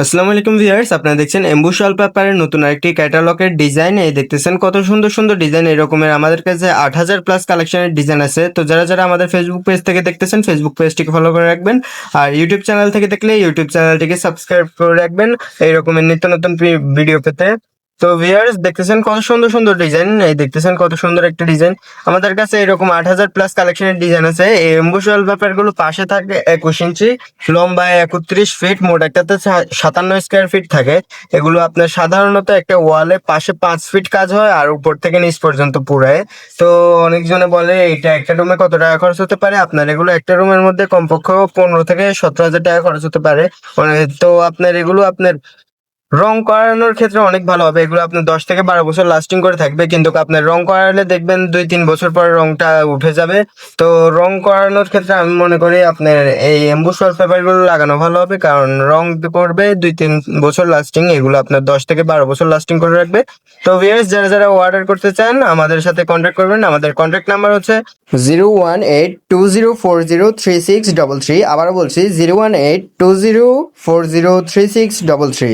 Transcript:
আসসালামু আলাইকুম ভিউয়ার্স, আপনারা দেখছেন এম্বুশ ওয়ালপেপারের নতুন আরেকটি ক্যাটালগের ডিজাইন। এই দেখতেছেন কত সুন্দর সুন্দর ডিজাইন এরকমের আমাদের কাছে আট হাজার প্লাস কালেকশনের ডিজাইন আছে। তো যারা যারা আমাদের ফেসবুক পেজ থেকে দেখতেছেন ফেসবুক পেজটিকে ফলো করে রাখবেন। আর ইউটিউব চ্যানেল থেকে দেখলে ইউটিউব চ্যানেলটিকে সাবস্ক্রাইব করে রাখবেন। এই রকমের নিত্য নতুন ভিডিও পেতে। তো ভিউয়ার্স দেখতেছেন কত সুন্দর সুন্দর ডিজাইন এই দেখতেছেন কত সুন্দর একটা ডিজাইন আমাদের কাছে এরকম আট হাজার প্লাস কালেকশনের ডিজাইন আছে। এই এম্বুশাল পেপারগুলো পাশে থাকে একুশ ইঞ্চি, লম্বায় একত্রিশ ফিট মোট একটাতে সাতান্ন স্কোয়ার ফিট থাকে। এগুলো আপনার সাধারণত একটা ওয়ালে পাশে পাঁচ ফিট কাজ হয় আর উপর থেকে নিচ পর্যন্ত পুরায়। তো অনেকজনে বলে, এটা একটা রুমে কত টাকা খরচ হতে পারে? আপনার এগুলো একটা রুমের মধ্যে কমপক্ষে পনেরো থেকে সতেরো হাজার টাকা খরচ হতে পারে। মানে তো আপনার এগুলো আপনার রং করানোর ক্ষেত্রে অনেক ভালো হবে। এগুলো আপনার দশ থেকে বারো বছর লাস্টিং করে থাকবে। কিন্তু আপনার রং করালে দেখবেন দুই, তিন বছর পর রংটা উঠে যাবে। তো রং করানোর ক্ষেত্রে আমি মনে করি আপনার এই এম্বুস পেপারগুলো লাগানো ভালো হবে। কারণ রং করবে দুই, তিন বছর লাস্টিং এগুলো আপনার দশ থেকে বারো বছর লাস্টিং করে রাখবে। তো ভিউয়ার্স যারা যারা অর্ডার করতে চান, আমাদের সাথে কন্ট্যাক্ট করবেন। আমাদের কন্ট্যাক্ট নাম্বার হচ্ছে zero one eight two zero four zero three six double three আবারও বলছি zero one eight two zero four zero three six double three